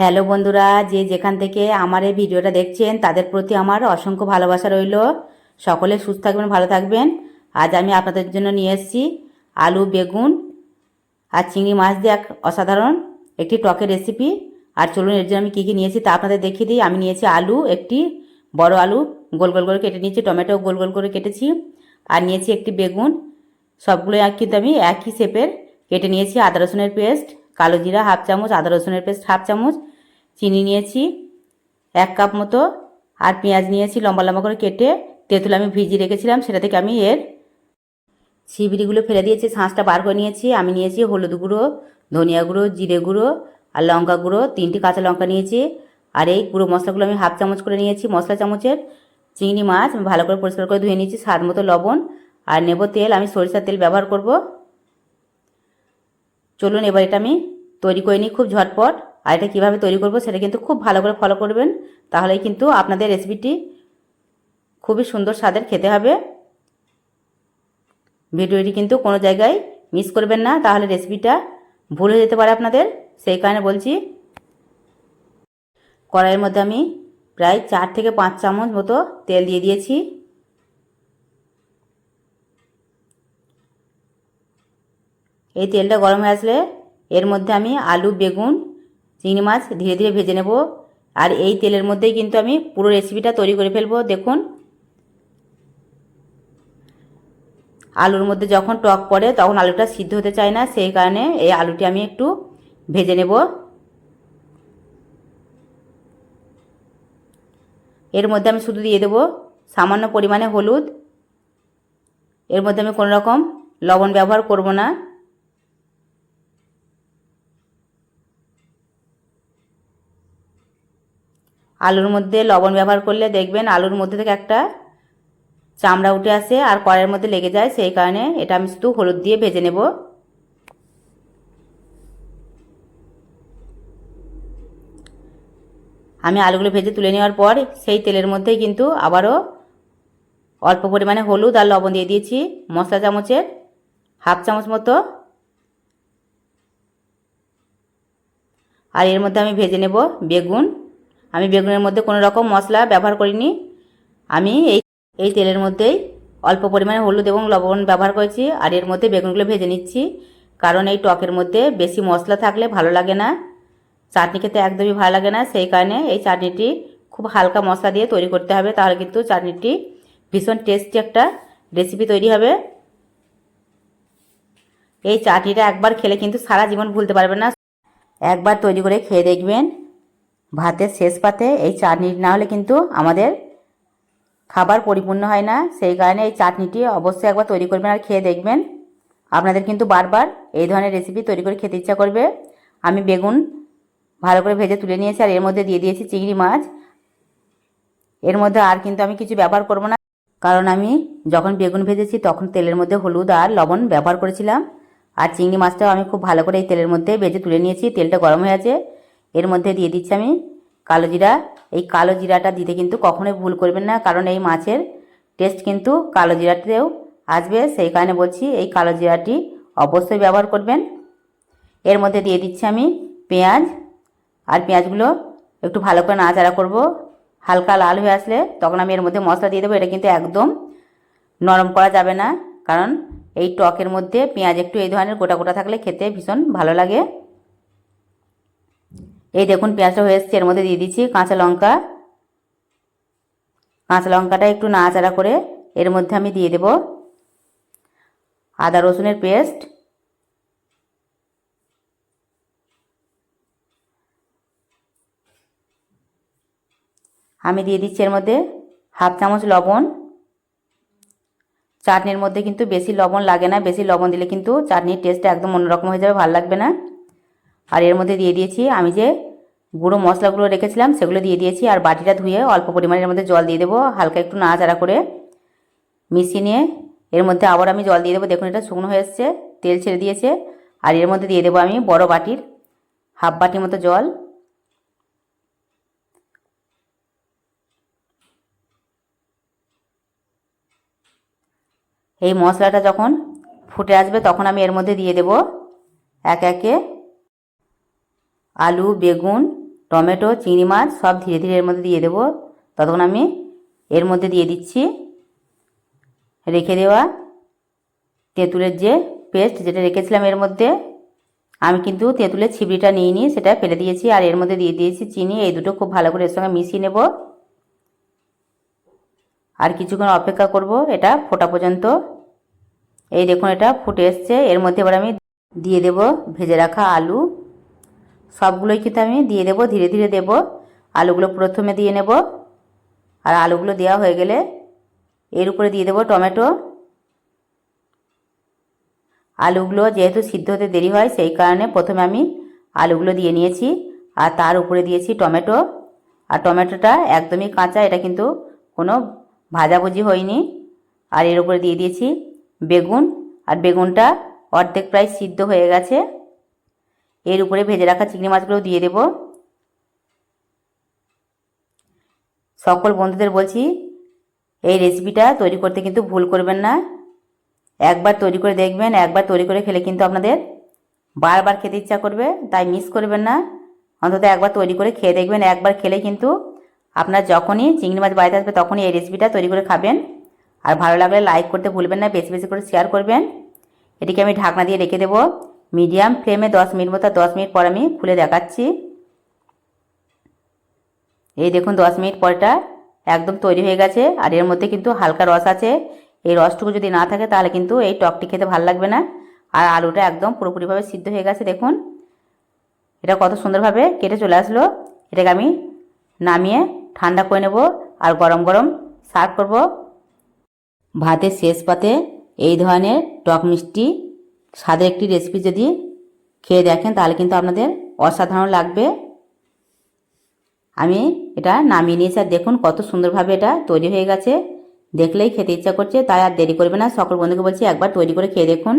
Hello বন্ধুরা, যে যেখান থেকে আমার এই ভিডিওটা দেখছেন, তাদের প্রতি আমার অসংখ্য ভালোবাসা রইল। সকলে সুস্থ থাকবেন, ভালো থাকবেন। আজ আমি আপনাদের জন্য নিয়ে এসেছি আলু, বেগুন আর চিংড়ি মাছ দিয়ে এক অসাধারণ একটি টকের রেসিপি আর চলুন, এর জন্য আমি কী কী নিয়েছি তা আপনাদের দেখিয়ে দিই। আমি নিয়েছি আলু, একটি বড় আলু, গোল গোল করে কেটে নিয়েছি, টমেটো গোল গোল করে কেটেছি। আর নিয়েছি একটি বেগুন, সবগুলো কিন্তু আমি একই শেপের কেটে নিয়েছি আদা রসুনের পেস্ট কালো জিরা, হাফ চামচ, আদা রসুনের পেস্ট হাফ চামচ। চিনি নিয়েছি, এক কাপ মতো, আর পেঁয়াজ নিয়েছি, লম্বা লম্বা করে কেটে তেঁতুল আমি ভিজিয়ে রেখেছিলাম, সেটা থেকে আমি এর ছিবড়িগুলো ফেলে দিয়েছি, শাঁসটা বার করে নিয়েছি, আমি নিয়েছি হলুদ গুঁড়ো, ধনিয়া গুঁড়ো, জিরে গুঁড়ো, আর লঙ্কা গুঁড়ো, তিনটি কাঁচা লঙ্কা নিয়েছি, আর এই গুঁড়ো মশলাগুলো আমি হাফ চামচ করে নিয়েছি, মশলা চামচের চিংড়ি মাছ, আমি ভালো করে পরিষ্কার করে ধুয়ে নিয়েছি, স্বাদ মতো লবণ, আর নেব তেল, আমি সরিষার তেল ব্যবহার করব। চলুন এবার এটা আমি তৈরি করে নিই খুব ঝটপট। আর এটা কীভাবে তৈরি করব সেটা কিন্তু খুব ভালো করে ফলো করবেন। তাহলেই কিন্তু আপনাদের রেসিপিটি খুবই সুন্দর স্বাদের খেতে হবে। ভিডিওটি কিন্তু কোনো জায়গায় মিস করবেন না, তাহলে রেসিপিটা ভুল হয়ে যেতে পারে আপনাদের। সেই কারণে বলছি, কড়াইয়ের মধ্যে আমি প্রায় চার থেকে পাঁচ চামচ মতো তেল দিয়ে দিয়েছি। এই তেলটা গরম হয়ে আসলে এর মধ্যে আমি আলু, বেগুন চিংড়ি মাছ ধীরে ধীরে ভেজে নেব। আর এই তেলের মধ্যেই কিন্তু আমি পুরো রেসিপিটা তৈরি করে ফেলব। দেখুন। আলুর মধ্যে যখন টক পড়ে তখন আলুটা সিদ্ধ হতে চায় না, সেই কারণে এই আলুটি আমি একটু ভেজে নেব। এর মধ্যে আমি শুধু দিয়ে দেবো সামান্য পরিমাণে হলুদ। এর মধ্যে আমি কোনো রকম লবণ ব্যবহার করব না। আলুর মধ্যে লবণ ব্যবহার করলে দেখবেন আলুর মধ্যে থেকে একটা চামড়া উঠে আসে আর কড়াইয়ের মধ্যে লেগে যায়, সেই কারণে এটা আমি শুধু হলুদ দিয়ে ভেজে নেব। আমি আলুগুলো ভেজে তুলে নেওয়ার পর সেই তেলের মধ্যেই কিন্তু আবারও অল্প পরিমাণে হলুদ আর লবণ দিয়ে দিয়েছি, মশলা চামচের হাফ চামচ মতো। আর এর মধ্যে আমি ভেজে নেব বেগুন। আমি বেগুনের মধ্যে কোনো রকম মশলা ব্যবহার করিনি। আমি এই এই তেলের মধ্যেই অল্প পরিমাণে হলুদ এবং লবণ ব্যবহার করেছি আর এর মধ্যে বেগুনগুলো ভেজে নিচ্ছি। কারণ এই টকের মধ্যে বেশি মশলা থাকলে ভালো লাগে না। চাটনি খেতে একদমই ভালো লাগে না। সেই কারণে এই চাটনিটি খুব হালকা মশলা দিয়ে তৈরি করতে হবে। তাহলে কিন্তু চাটনিটি ভীষণ টেস্টি একটা রেসিপি তৈরি হবে। এই চাটনিটা একবার খেলে কিন্তু সারা জীবন ভুলতে পারবেন না। একবার তৈরি করে খেয়ে দেখবেন। ভাতের শেষ পাতে এই চাটনি না হলে কিন্তু আমাদের খাবার পরিপূর্ণ হয় না। সেই কারণে এই চাটনিটি অবশ্যই একবার তৈরি করবেন আর খেয়ে দেখবেন। আপনাদের কিন্তু বারবার এই ধরনের রেসিপি তৈরি করে খেতে ইচ্ছা করবে। আমি বেগুন ভালো করে ভেজে তুলে নিয়েছি আর এর মধ্যে দিয়ে দিয়েছি চিংড়ি মাছ। এর মধ্যে আর কিন্তু আমি কিছু ব্যবহার করব না। কারণ আমি যখন বেগুন ভেজেছি তখন তেলের মধ্যে হলুদ আর লবণ ব্যবহার করেছিলাম। আর চিংড়ি মাছটাও আমি খুব ভালো করে এই তেলের মধ্যে ভেজে তুলে নিয়েছি। তেলটা গরম হয়ে আছে। এর মধ্যে দিয়ে দিচ্ছি আমি কালো জিরা। এই কালো জিরাটা দিতে কিন্তু কখনোই ভুল করবেন না, কারণ এই মাছের টেস্ট কিন্তু কালো জিরাতেও আসবে। সেই কারণে বলছি এই কালো জিরাটি অবশ্যই ব্যবহার করবেন। এর মধ্যে দিয়ে দিচ্ছি আমি পেঁয়াজ। আর পেঁয়াজগুলো একটু ভালো করে নাড়াচাড়া করব। হালকা লাল হয়ে আসলে তখন আমি এর মধ্যে মশলা দিয়ে দেবো। এটা কিন্তু একদম নরম করা যাবে না, কারণ এই টকের মধ্যে পেঁয়াজ একটু এই ধরনের গোটা গোটা থাকলে খেতে ভীষণ ভালো লাগে। এই দেখুন পেঁয়াজটা হয়ে এসছে, এর মধ্যে দিয়ে দিচ্ছি কাঁচা লঙ্কা। কাঁচা লঙ্কাটা একটু নাড়াচাড়া করে এর মধ্যে আমি দিয়ে দেব আদা রসুনের পেস্ট। আমি দিয়ে দিচ্ছি এর মধ্যে হাফ চামচ লবণ। চাটনির মধ্যে কিন্তু বেশি লবণ লাগে না, বেশি লবণ দিলে কিন্তু চাটনির টেস্টটা একদম অন্যরকম হয়ে যাবে, ভালো লাগবে না। আর এর মধ্যে দিয়ে দিয়েছি আমি যে গুঁড়ো মশলাগুলো রেখেছিলাম, সেগুলো দিয়ে দিয়েছি। আর বাটিটা ধুয়ে অল্প পরিমাণের মধ্যে জল দিয়ে দেবো, হালকা একটু নাড়াচাড়া করে মিশিয়ে নিয়ে এর মধ্যে আবার আমি জল দিয়ে দেবো। দেখুন, এটা শুকনো হয়ে এসছে, তেল ছেড়ে দিয়েছে। আর এর মধ্যে দিয়ে দেবো আমি বড় বাটির হাফ বাটির মতো জল। এই মশলাটা যখন ফুটে আসবে, তখন আমি এর মধ্যে দিয়ে দেব এক একে আলু, বেগুন, টমেটো, চিংড়ি মাছ সব ধীরে ধীরে এর মধ্যে দিয়ে দেবো। ততক্ষণ আমি এর মধ্যে দিয়ে দিচ্ছি। রেখে দেওয়া তেঁতুলের যে পেস্ট যেটা রেখেছিলাম এর মধ্যে, আমি কিন্তু তেঁতুলের ছিবড়িটা নিয়ে নিই সেটা ফেলে দিয়েছি আর এর মধ্যে দিয়ে দিয়েছি চিনি। এই দুটো খুব ভালো করে এর সঙ্গে মিশিয়ে নেব। আর কিছুক্ষণ অপেক্ষা করব এটা ফোটা পর্যন্ত। এই দেখুন এটা ফুটে এসছে। এর মধ্যে এবার আমি দিয়ে দেব ভেজে রাখা আলু। সবগুলোই কিন্তু আমি দিয়ে দেব, ধীরে ধীরে দেব। আলুগুলো প্রথমে দিয়ে নেব। আর আলুগুলো দেওয়া হয়ে গেলে এর উপরে দিয়ে দেব টমেটো। আলুগুলো যেহেতু সিদ্ধ হতে দেরি হয়, সেই কারণে প্রথমে আমি আলুগুলো দিয়ে নিয়েছি। আর তার উপরে দিয়েছি টমেটো। আর টমেটোটা একদমই কাঁচা, এটা কিন্তু কোনো ভাজাভুজি হয়নি। আর এর উপরে দিয়ে দিয়েছি বেগুন। আর বেগুনটা অর্ধেক প্রায় সিদ্ধ হয়ে গেছে। এর উপরে ভেজে রাখা চিংড়ি মাছগুলো দিয়ে দেব। সকল বন্ধুদের বলছি, এই রেসিপিটা তৈরি করতে কিন্তু ভুল করবেন না। একবার তৈরি করে দেখবেন, একবার তৈরি করে খেলে কিন্তু আপনাদের বারবার খেতে ইচ্ছা করবে, তাই মিস করবেন না। অন্তত একবার তৈরি করে খেয়ে দেখবেন, একবার খেলে কিন্তু আপনার যখনই চিংড়ি মাছ বাড়িতে আসবে তখনই এই রেসিপিটা তৈরি করে খাবেন। আর ভালো লাগলে লাইক করতে ভুলবেন না, বেশি বেশি করে শেয়ার করবেন। এটিকে আমি ঢাকনা দিয়ে রেখে দেবো। মিডিয়াম ফ্লেমে দশ মিনিট মতো, দশ মিনিট পর আমি খুলে দেখাচ্ছি। এই দেখুন, দশ মিনিট পরটা একদম তৈরি হয়ে গেছে, আর এর মধ্যে কিন্তু হালকা রস আছে। এই রসটুকু যদি না থাকে, তাহলে কিন্তু এই টকটি খেতে ভালো লাগবে না। আর আলুটা একদম পুরোপুরিভাবে সিদ্ধ হয়ে গেছে, দেখুন। এটা কত সুন্দরভাবে কেটে চলে আসলো। এটাকে আমি নামিয়ে ঠান্ডা করে নেব আর গরম গরম সার্ভ করব। ভাতের শেষ পাতে এই ধরনের টক মিষ্টি স্বাদের একটি রেসিপি যদি খেয়ে দেখেন, তাহলে কিন্তু আপনাদের অসাধারণ লাগবে। আমি এটা নামিয়ে নিয়েছি, আর দেখুন কত সুন্দরভাবে এটা তৈরি হয়ে গেছে। দেখলেই খেতে ইচ্ছা করছে, তাই আর দেরি করবে না। সকল বন্ধুকে বলছি একবার তৈরি করে খেয়ে দেখুন।